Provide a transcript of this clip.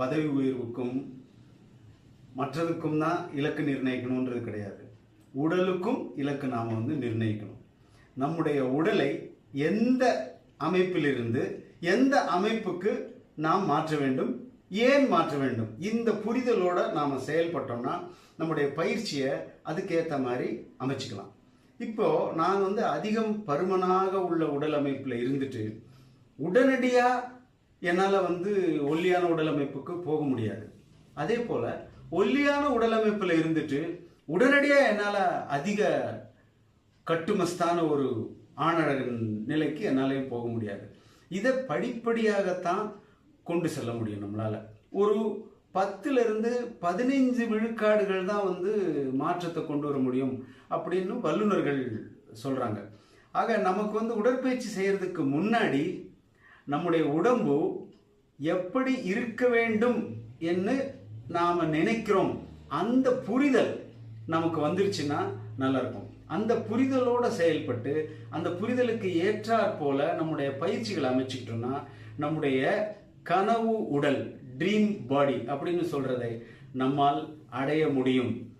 பதவி உயர்வுக்கும் மற்றதுக்கும் தான் இலக்கு நிர்ணயிக்கணுன்றது கிடையாது. உடலுக்கும் இலக்கு நாம் வந்து நிர்ணயிக்கணும். நம்முடைய உடலை எந்த அமைப்பிலிருந்து எந்த அமைப்புக்கு நாம் மாற்ற வேண்டும் ஏன் மாற்ற வேண்டும் இந்த புரிதலோட நாம் செயல்பட்டோம்னா நம்முடைய பயிற்சியை அதுக்கேற்ற மாதிரி அமைச்சிக்கலாம். இப்போ நான் வந்து அதிகம் பருமனாக உள்ள உடல் அமைப்பில் இருந்துட்டு உடனடியாக என்னால் வந்து ஒல்லியான உடலமைப்புக்கு போக முடியாது. அதே போல் ஒல்லியான உடலமைப்பில் இருந்துட்டு உடனடியாக என்னால் அதிக கட்டுமஸ்தான ஒரு ஆணழகன் நிலைக்கு என்னாலையும் போக முடியாது. இதை படிப்படியாகத்தான் கொண்டு செல்ல முடியும் நம்மளால. ஒரு பத்துலேருந்து பதினைஞ்சு விழுக்காடுகள் தான் வந்து மாற்றத்தை கொண்டு வர முடியும் அப்படின்னு வல்லுநர்கள் சொல்கிறாங்க ஆக நமக்கு வந்து உடற்பயிற்சி செய்கிறதுக்கு முன்னாடி நம்முடைய உடம்பு எப்படி இருக்க வேண்டும் என்று நாம் நினைக்கிறோம். அந்த புரிதல் நமக்கு வந்துருச்சுன்னா நல்லா இருக்கும். அந்த புரிதலோட செயல்பட்டு அந்த புரிதலுக்கு ஏற்றாற் போல நம்முடைய பயிற்சிகளை அமைச்சுக்கிட்டோம்னா நம்முடைய கனவு உடல் ட்ரீம் பாடி அப்படின்னு சொல்றதை நம்மால் அடைய முடியும்.